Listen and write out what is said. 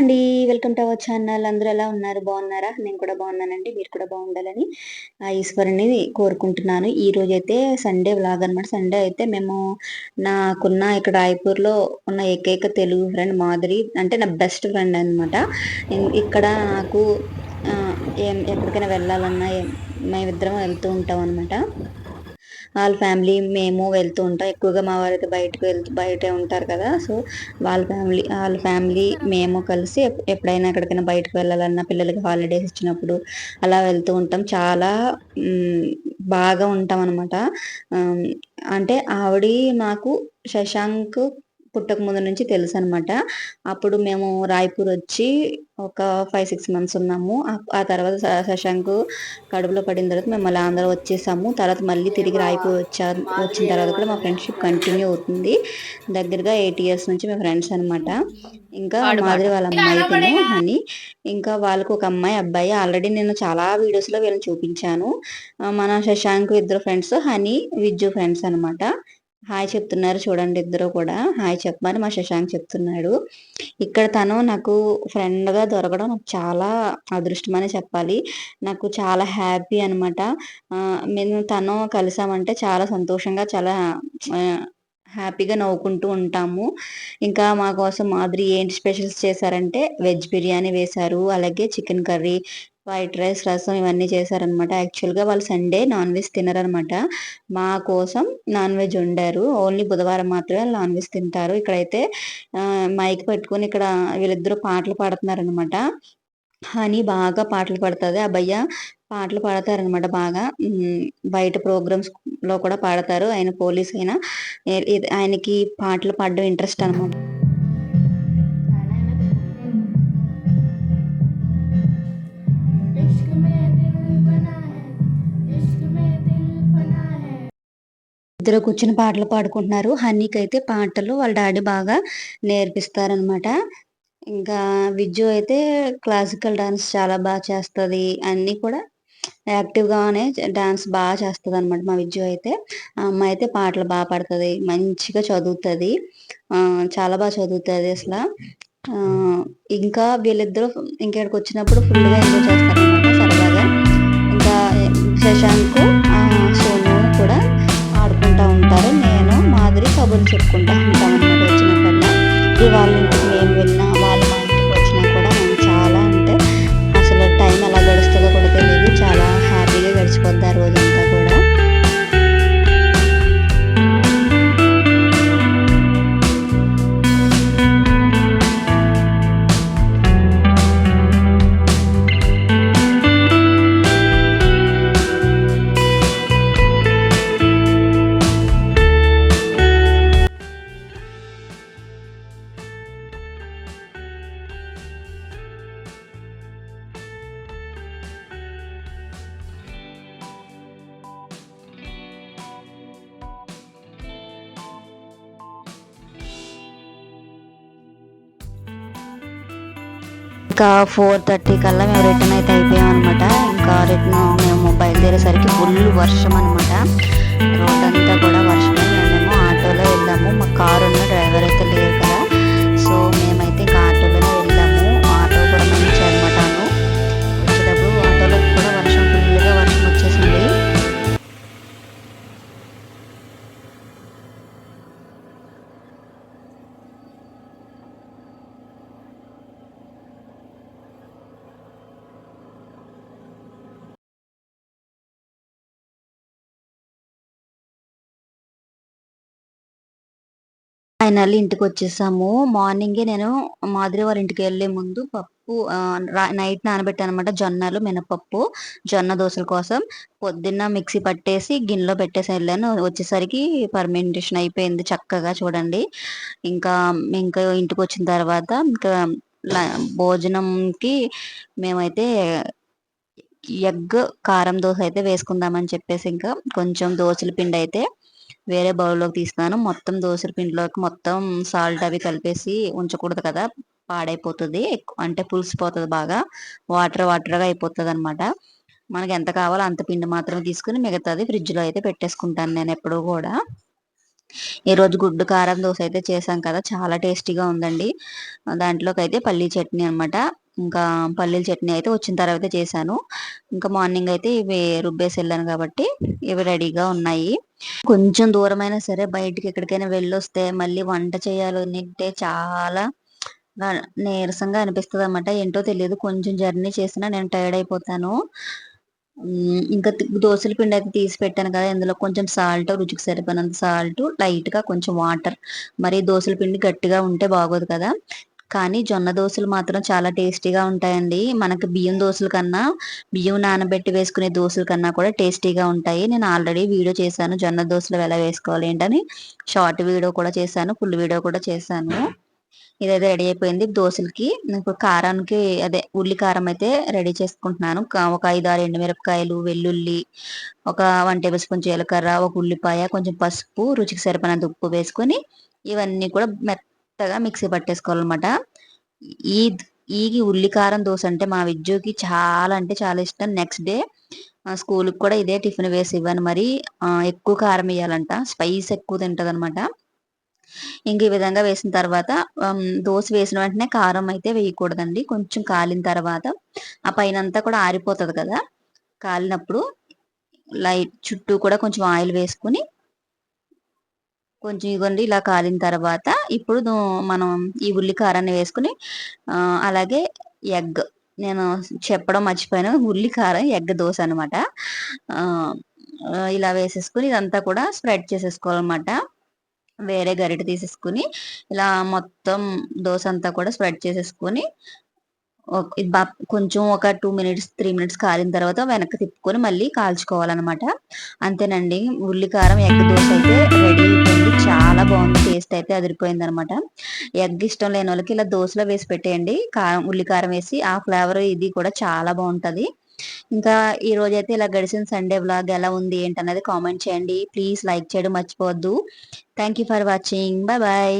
అండి. Welcome to our channel. అందరూ ఎలా ఉన్నారు? బాగున్నారా? నేను కూడా బాగున్నానండి. మీరు కూడా బాగుండాలని ఆ ఈశ్వరుని కోరుకుంటున్నాను. ఈ రోజు అయితే సండే వ్లాగ్ అనమాట సండే అయితే మేము నాకున్న ఇక్కడ రాయపూర్లో ఉన్న ఏకైక తెలుగు ఫ్రెండ్ మాధురి అంటే నా బెస్ట్ ఫ్రెండ్ అనమాట ఇక్కడ నాకు ఎక్కడికైనా వెళ్ళాలన్నా మేమిద్దరం వెళ్తూ ఉంటాం అనమాట వాళ్ళ ఫ్యామిలీ మేము వెళ్తూ ఉంటాం. ఎక్కువగా మా వారైతే బయటకు వెళ్తూ బయటే ఉంటారు కదా. సో వాళ్ళ ఫ్యామిలీ వాళ్ళ ఫ్యామిలీ మేము కలిసి ఎప్పుడైనా ఎక్కడికైనా బయటకు వెళ్ళాలన్నా పిల్లలకి హాలిడేస్ ఇచ్చినప్పుడు అలా వెళ్తూ ఉంటాం. చాలా బాగా ఉంటాం అనమాట అంటే ఆవిడ మాకు శశాంక్ పుట్టక ముందు నుంచి తెలుసు అనమాట అప్పుడు మేము రాయ్పూర్ వచ్చి ఒక ఫైవ్ సిక్స్ మంత్స్ ఉన్నాము. ఆ తర్వాత శశాంక్ కడుపులో పడిన తర్వాత మేము మళ్ళీ ఆంధ్ర వచ్చేసాము. తర్వాత మళ్ళీ తిరిగి రాయ్పూర్ వచ్చా వచ్చిన తర్వాత కూడా మా ఫ్రెండ్షిప్ కంటిన్యూ అవుతుంది. దగ్గరగా ఎయిట్ ఇయర్స్ నుంచి మేము ఫ్రెండ్స్ అనమాట ఇంకా మాదిరి వాళ్ళ అమ్మాయి అని ఇంకా వాళ్ళకు ఒక అమ్మాయి అబ్బాయి. ఆల్రెడీ నేను చాలా వీడియోస్లో వీళ్ళని చూపించాను. మన శశాంక్ ఇద్దరు ఫ్రెండ్స్ హనీ విజ్జు ఫ్రెండ్స్ అనమాట హాయ్ చెప్తున్నారు చూడండి ఇద్దరు కూడా. హాయ్ చెప్పమని మా శశాంక్ చెప్తున్నాడు. ఇక్కడ తను నాకు ఫ్రెండ్గా దొరకడం నాకు చాలా అదృష్టమని చెప్పాలి. నాకు చాలా హ్యాపీ అనమాట మేము తను కలిసామంటే చాలా సంతోషంగా చాలా హ్యాపీగా నవ్వుకుంటూ ఉంటాము. ఇంకా మా కోసం మాదిరి ఏంటి స్పెషల్స్ చేశారంటే వెజ్ బిర్యానీ వేశారు. అలాగే చికెన్ కర్రీ వైట్ రైస్ రసం ఇవన్నీ చేశారనమాట యాక్చువల్గా వాళ్ళు సండే నాన్ వెజ్ తినరనమాట మా కోసం నాన్ వెజ్ వండారు. ఓన్లీ బుధవారం మాత్రమే నాన్ వెజ్ తింటారు. ఇక్కడైతే మైక్ పెట్టుకుని ఇక్కడ వీళ్ళిద్దరూ పాటలు పాడుతున్నారనమాట హనీ బాగా పాటలు పాడుతుంది. ఆ భయ్య పాటలు పాడతారనమాట బాగా. బయట ప్రోగ్రామ్స్లో కూడా పాడతారు. ఆయన పోలీస్ అయినా ఆయనకి పాటలు పాడడం ఇంట్రెస్ట్ అనమాట ఇద్దరు కూర్చుని పాటలు పాడుకుంటున్నారు. హనీకి అయితే పాటలు వాళ్ళ డాడీ బాగా నేర్పిస్తారనమాట ఇంకా విజ్జు అయితే క్లాసికల్ డాన్స్ చాలా బాగా చేస్తుంది. అన్నీ కూడా యాక్టివ్గానే డాన్స్ బాగా చేస్తుంది అనమాట మా విద్య అయితే. ఆ అమ్మాయి అయితే పాటలు బాగా పాడుతుంది. మంచిగా చదువుతుంది. చాలా బాగా చదువుతుంది అసలు. ఇంకా వీళ్ళిద్దరూ ఇంకెక్కడికి వచ్చినప్పుడు ఫుల్గా ఎంజాయ్ చేస్తారు అనమాట సరదాగా. ఇంకా శశాంక్ నేను మాదిరి కబుర్లు చెప్పుకుంటా ఉంటామన్నమాట. అనమాట వచ్చినప్పుడల్లా వాళ్ళ ఇంకా ఫోర్ థర్టీ కల్లా మేము రిటర్న్ అయితే అయిపోయామన్నమాట. ఇంకా రిటర్న్ మేము బయలుదేరేసరికి ఫుల్ వర్షం అనమాట రోడ్ అంతా కూడా వర్షం మేము ఆటోలో వెళ్ళాము. మా కారు ఉన్న డ్రైవర్ అయితే లేదు ఫైనల్లీ ఇంటికి వచ్చేసాము. మార్నింగే నేను మాదిరి వారి ఇంటికి వెళ్ళే ముందు పప్పు నైట్ నానబెట్టాను అనమాట జొన్నలు మినపప్పు జొన్న దోశల కోసం. పొద్దున్న మిక్సీ పట్టేసి గిన్నెలో పెట్టేసి వెళ్ళాను. వచ్చేసరికి పర్మెంటేషన్ అయిపోయింది చక్కగా చూడండి. ఇంకా ఇంకా ఇంటికి వచ్చిన తర్వాత ఇంకా భోజనంకి మేమైతే ఎగ్ కారం దోశ అయితే వేసుకుందామని చెప్పేసి ఇంకా కొంచెం దోశల పిండి అయితే వేరే బౌల్లోకి తీస్తాను మొత్తం దోశల పిండిలోకి మొత్తం సాల్ట్ అవి కలిపేసి ఉంచకూడదు కదా పాడైపోతుంది. అంటే పులిసిపోతుంది బాగా. వాటర్ వాటర్గా అయిపోతుంది అనమాట మనకి ఎంత కావాలో అంత పిండి మాత్రమే తీసుకుని మిగతాది ఫ్రిడ్జ్లో అయితే పెట్టేసుకుంటాను నేను ఎప్పుడూ కూడా. ఈరోజు గుడ్డు కారం దోశ అయితే చేశాం కదా చాలా టేస్టీగా ఉందండి. దాంట్లోకి అయితే పల్లీ చట్నీ అనమాట ఇంకా పల్లీల చట్నీ అయితే వచ్చిన తర్వాత చేశాను. ఇంకా మార్నింగ్ అయితే ఇవి రుబ్బేసి వెళ్ళాను కాబట్టి ఇవి రెడీగా ఉన్నాయి. కొంచెం దూరమైనా సరే బయటికి ఎక్కడికైనా వెళ్ళొస్తే మళ్ళీ వంట చేయాలంటే చాలా నీరసంగా అనిపిస్తుంది అనమాట ఏంటో తెలియదు. కొంచెం జర్నీ చేసినా నేను టైర్డ్ అయిపోతాను. ఇంకా దోశల పిండి అయితే తీసి పెట్టాను కదా ఇందులో కొంచెం సాల్ట్ రుచికి సరిపోయినంత సాల్ట్ లైట్గా కొంచెం వాటర్ మరి దోశల పిండి గట్టిగా ఉంటే బాగోదు కదా. కానీ జొన్న దోశలు మాత్రం చాలా టేస్టీగా ఉంటాయండి. మనకి బియ్యం దోశల కన్నా బియ్యం నానబెట్టి వేసుకునే దోశల కన్నా కూడా టేస్టీగా ఉంటాయి. నేను ఆల్రెడీ వీడియో చేశాను జొన్న దోశలు ఎలా వేసుకోవాలి ఏంటని. షార్ట్ వీడియో కూడా చేశాను ఫుల్ వీడియో కూడా చేశాను. ఇదైతే రెడీ అయిపోయింది దోశలకి. ఇప్పుడు కారానికి అదే ఉల్లి కారం అయితే రెడీ చేసుకుంటున్నాను. ఒక ఐదు ఆరు ఎండుమిరపకాయలు వెల్లుల్లి ఒక వన్ టేబుల్ స్పూన్ జీలకర్ర ఒక ఉల్లిపాయ కొంచెం పసుపు రుచికి సరిపడినంత ఉప్పు వేసుకొని ఇవన్నీ కూడా మెత్తగా మిక్సీ పట్టేసుకోవాలన్నమాట. ఈ ఈ ఉల్లి కారం దోశ అంటే మా విద్యుకి చాలా అంటే చాలా ఇష్టం. నెక్స్ట్ డే స్కూల్కి కూడా ఇదే టిఫిన్ వేసి ఇవ్వను. మరి ఎక్కువ కారం వేయాలంట. స్పైస్ ఎక్కువ తింటది అనమాట ఇంక ఈ విధంగా వేసిన తర్వాత దోశ వేసిన వెంటనే కారం అయితే వేయకూడదండి. కొంచెం కాలిన తర్వాత ఆ పైన అంతా కూడా ఆరిపోతుంది కదా. కాలినప్పుడు లైట్ చుట్టూ కూడా కొంచెం ఆయిల్ వేసుకుని కొంచెం ఇవ్వండి ఇలా కాలిన తర్వాత ఇప్పుడు మనం ఈ ఉల్లి కారాన్ని వేసుకుని అలాగే ఎగ్ నేను చెప్పడం మర్చిపోయాను. ఉల్లి కారం ఎగ్ దోశ అనమాట ఇలా వేసేసుకుని ఇదంతా కూడా స్ప్రెడ్ చేసేసుకోవాలన్నమాట. వేరే గరిటె తీసేసుకుని ఇలా మొత్తం దోశ అంతా కూడా స్ప్రెడ్ చేసేసుకొని కొంచెం ఒక టూ మినిట్స్ త్రీ మినిట్స్ కాలిన తర్వాత వెనక్కి తిప్పుకొని మళ్ళీ కాల్చుకోవాలన్నమాట. అంతేనండి. ఉల్లికారం ఎగ్ దోశ అయితే రెడీ అయిపోయింది. చాలా బాగుంది. టేస్ట్ అయితే అదిరిపోయింది అనమాట ఎగ్ ఇష్టం లేని వాళ్ళకి ఇలా దోశలో వేసి పెట్టేయండి. కారం ఉల్లికారం వేసి ఆ ఫ్లేవర్ ఇది కూడా చాలా బాగుంటది. ఇంకా ఈ రోజు అయితే ఇలా గడిచిన సండే వ్లాగ్ ఎలా ఉంది ఏంటనేది కామెంట్ చేయండి. ప్లీజ్ లైక్ చేయడం మర్చిపోవద్దు. Thank you for watching. Bye bye.